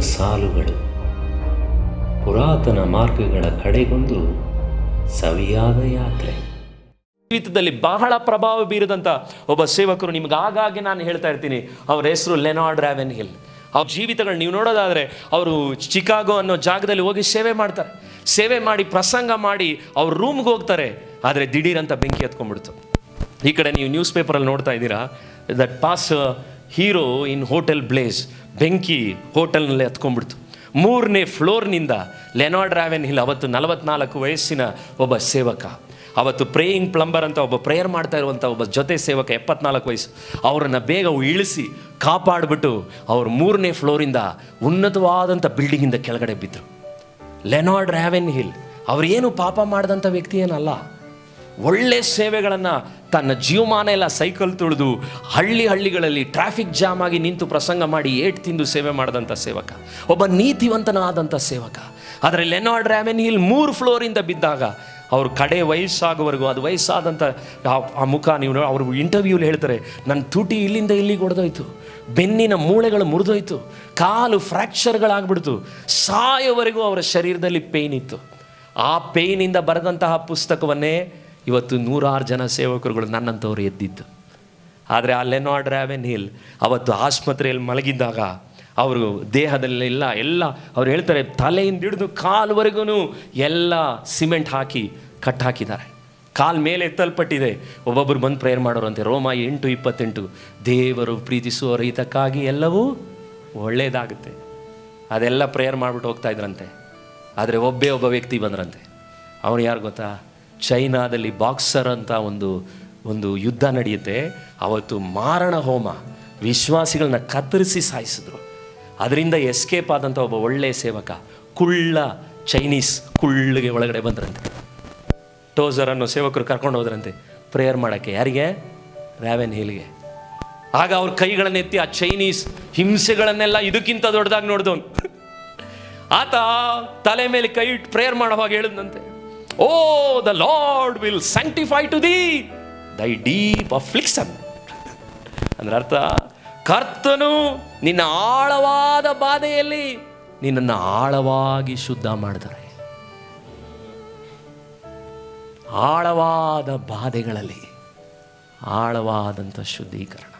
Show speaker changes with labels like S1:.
S1: ಸಾಲುಗಳು. ಪುರಾತನ ಮಾರ್ಗಗಳ ಕಡೆಗೊಂದು ಸವಿಯಾದ ಯಾತ್ರೆ.
S2: ಜೀವಿತದಲ್ಲಿ ಬಹಳ ಪ್ರಭಾವ ಬೀರಿದಂಥ ಒಬ್ಬ ಸೇವಕರು ನಿಮ್ಗೆ ಆಗಾಗ್ಗೆ ನಾನು ಹೇಳ್ತಾ ಇರ್ತೀನಿ. ಅವರ ಹೆಸರು ಲೆನಾರ್ಡ್ ರ್ಯಾವೆನ್ ಹಿಲ್ ಅವ್ರ ಜೀವಿತಗಳು ನೀವು ನೋಡೋದಾದರೆ ಅವರು ಚಿಕಾಗೋ ಅನ್ನೋ ಜಾಗದಲ್ಲಿ ಹೋಗಿ ಸೇವೆ ಮಾಡ್ತಾರೆ. ಸೇವೆ ಮಾಡಿ ಪ್ರಸಂಗ ಮಾಡಿ ಅವ್ರ ರೂಮ್ಗೆ ಹೋಗ್ತಾರೆ. ಆದರೆ ದಿಢೀರಂತ ಬೆಂಕಿ ಹತ್ಕೊಂಡ್ಬಿಡ್ತು ಈ ಕಡೆ ನೀವು ನ್ಯೂಸ್ ಪೇಪರಲ್ಲಿ ನೋಡ್ತಾ ಇದ್ದೀರಾ that pass hero in hotel blaze, ಬೆಂಕಿ ಹೋಟೆಲ್ನಲ್ಲಿ ಹತ್ಕೊಂಡ್ಬಿಡ್ತು. ಮೂರನೇ ಫ್ಲೋರ್ನಿಂದ ಲೆನಾರ್ಡ್ ರ್ಯಾವೆನ್ ಹಿಲ್ ಅವತ್ತು ನಲವತ್ನಾಲ್ಕು ವಯಸ್ಸಿನ ಒಬ್ಬ ಸೇವಕ. ಅವತ್ತು ಪ್ರೇಯಿಂಗ್ ಪ್ಲಂಬರ್ ಅಂತ ಒಬ್ಬ ಪ್ರೇಯರ್ ಮಾಡ್ತಾ ಇರುವಂಥ ಒಬ್ಬ ಜೊತೆ ಸೇವಕ, ಎಪ್ಪತ್ನಾಲ್ಕು ವಯಸ್ಸು. ಅವರನ್ನು ಬೇಗ ಇಳಿಸಿ ಕಾಪಾಡಿಬಿಟ್ಟು ಅವ್ರು ಮೂರನೇ ಫ್ಲೋರಿಂದ ಉನ್ನತವಾದಂಥ ಬಿಲ್ಡಿಂಗಿಂದ ಕೆಳಗಡೆ ಬಿದ್ದರು ಲೆನಾರ್ಡ್ ರ್ಯಾವೆನ್ ಹಿಲ್ ಅವರೇನು ಪಾಪ ಮಾಡಿದಂಥ ವ್ಯಕ್ತಿ ಏನಲ್ಲ. ಒಳ್ಳೆ ಸೇವೆಗಳನ್ನು ತನ್ನ ಜೀವಮಾನ ಎಲ್ಲ ಸೈಕಲ್ ತುಳಿದು ಹಳ್ಳಿ ಹಳ್ಳಿಗಳಲ್ಲಿ ಟ್ರಾಫಿಕ್ ಜಾಮ್ ಆಗಿ ನಿಂತು ಪ್ರಸಂಗ ಮಾಡಿ ಏಟ್ ತಿಂದು ಸೇವೆ ಮಾಡಿದಂಥ ಸೇವಕ. ಒಬ್ಬ ನೀತಿವಂತನಾದಂಥ ಸೇವಕ. ಆದರೆ ಲೆನಾರ್ಡ್ ರ್ಯಾಮೆನ್ ಹಿಲ್ ಮೂರು ಫ್ಲೋರಿಂದ ಬಿದ್ದಾಗ ಅವ್ರ ಕಡೆ ವಯಸ್ಸಾಗುವವರೆಗೂ, ಅದು ವಯಸ್ಸಾದಂಥ ಆ- ಮುಖ ನೀವು ಅವರು ಇಂಟರ್ವ್ಯೂಲಿ ಹೇಳ್ತಾರೆ ನನ್ನ ತುಟಿ ಇಲ್ಲಿಂದ ಇಲ್ಲಿಗೆ ಹೊಡೆದೋಯ್ತು ಬೆನ್ನಿನ ಮೂಳೆಗಳು ಮುರಿದೋಯ್ತು. ಕಾಲು ಫ್ರ್ಯಾಕ್ಚರ್ಗಳಾಗ್ಬಿಡ್ತು ಸಾಯೋವರೆಗೂ ಅವರ ಶರೀರದಲ್ಲಿ ಪೇಯ್ನ್ ಇತ್ತು. ಆ ಪೇಯ್ನಿಂದ ಬರೆದಂತಹ ಪುಸ್ತಕವನ್ನೇ ಇವತ್ತು ನೂರಾರು ಜನ ಸೇವಕರುಗಳು ನನ್ನಂಥವ್ರು ಎದ್ದಿದ್ದು. ಆದರೆ ಆ ಲೆನೋ ಡ್ರಾವೆನ್ ಹಿಲ್ ಅವತ್ತು ಆಸ್ಪತ್ರೆಯಲ್ಲಿ ಮಲಗಿದ್ದಾಗ ಅವರು ದೇಹದಲ್ಲೆಲ್ಲ ಎಲ್ಲ ಅವ್ರು ಹೇಳ್ತಾರೆ, ತಲೆಯಿಂದ ಹಿಡಿದು ಕಾಲ್ವರೆಗೂ ಎಲ್ಲ ಸಿಮೆಂಟ್ ಹಾಕಿ ಕಟ್ ಹಾಕಿದ್ದಾರೆ. ಕಾಲ್ ಮೇಲೆ ಎತ್ತಲ್ಪಟ್ಟಿದೆ. ಒಬ್ಬೊಬ್ಬರು ಬಂದು ಪ್ರೇಯರ್ ಮಾಡೋರಂತೆ. ರೋಮ ಎಂಟು ಇಪ್ಪತ್ತೆಂಟು, ದೇವರು ಪ್ರೀತಿಸುವ ರೈತಕ್ಕಾಗಿ ಎಲ್ಲವೂ ಒಳ್ಳೆಯದಾಗುತ್ತೆ. ಅದೆಲ್ಲ ಪ್ರೇಯರ್ ಮಾಡಿಬಿಟ್ಟು ಹೋಗ್ತಾ ಇದ್ರಂತೆ. ಆದರೆ ಒಬ್ಬೇ ಒಬ್ಬ ವ್ಯಕ್ತಿ ಬಂದ್ರಂತೆ. ಅವನು ಯಾರು ಗೊತ್ತಾ? ಚೈನಾದಲ್ಲಿ ಬಾಕ್ಸರ್ ಅಂತ ಒಂದು ಒಂದು ಯುದ್ಧ ನಡೆಯುತ್ತೆ. ಅವತ್ತು ಮಾರಣ ಹೋಮ. ವಿಶ್ವಾಸಿಗಳನ್ನ ಕತ್ತರಿಸಿ ಸಾಯಿಸಿದ್ರು. ಅದರಿಂದ ಎಸ್ಕೇಪ್ ಆದಂಥ ಒಬ್ಬ ಒಳ್ಳೆಯ ಸೇವಕ, ಕುಳ್ಳ ಚೈನೀಸ್ ಕುಳ್ಳಿಗೆ ಒಳಗಡೆ ಬಂದ್ರಂತೆ. ಟೋಸರ್ ಅನ್ನೋ ಸೇವಕರು ಕರ್ಕೊಂಡು ಹೋದ್ರಂತೆ ಪ್ರೇಯರ್ ಮಾಡೋಕ್ಕೆ. ಯಾರಿಗೆ? ರ್ಯಾವೆನ್ ಹಿಲ್ಗೆ. ಆಗ ಅವ್ರ ಕೈಗಳನ್ನೆತ್ತಿ ಆ ಚೈನೀಸ್ ಹಿಂಸೆಗಳನ್ನೆಲ್ಲ ಇದಕ್ಕಿಂತ ದೊಡ್ಡದಾಗಿ ನೋಡಿದವನು. ಆತ ತಲೆ ಮೇಲೆ ಕೈ ಇಟ್ಟು ಪ್ರೇಯರ್ ಮಾಡೋವಾಗ ಹೇಳಿದಂತೆ O the lord will sanctify to the thy deep affliction ಅಂದ್ರೆ ಅರ್ಥ, ಕರ್ತನು ನಿನ್ನ ಆಳವಾದ ಬಾಧೆಯಲ್ಲಿ ನಿನ್ನನ್ನು ಆಳವಾಗಿ ಶುದ್ಧ ಮಾಡಿದರೆ. ಆಳವಾದ ಬಾಧೆಗಳಲ್ಲಿ ಆಳವಾದಂಥ ಶುದ್ಧೀಕರಣ.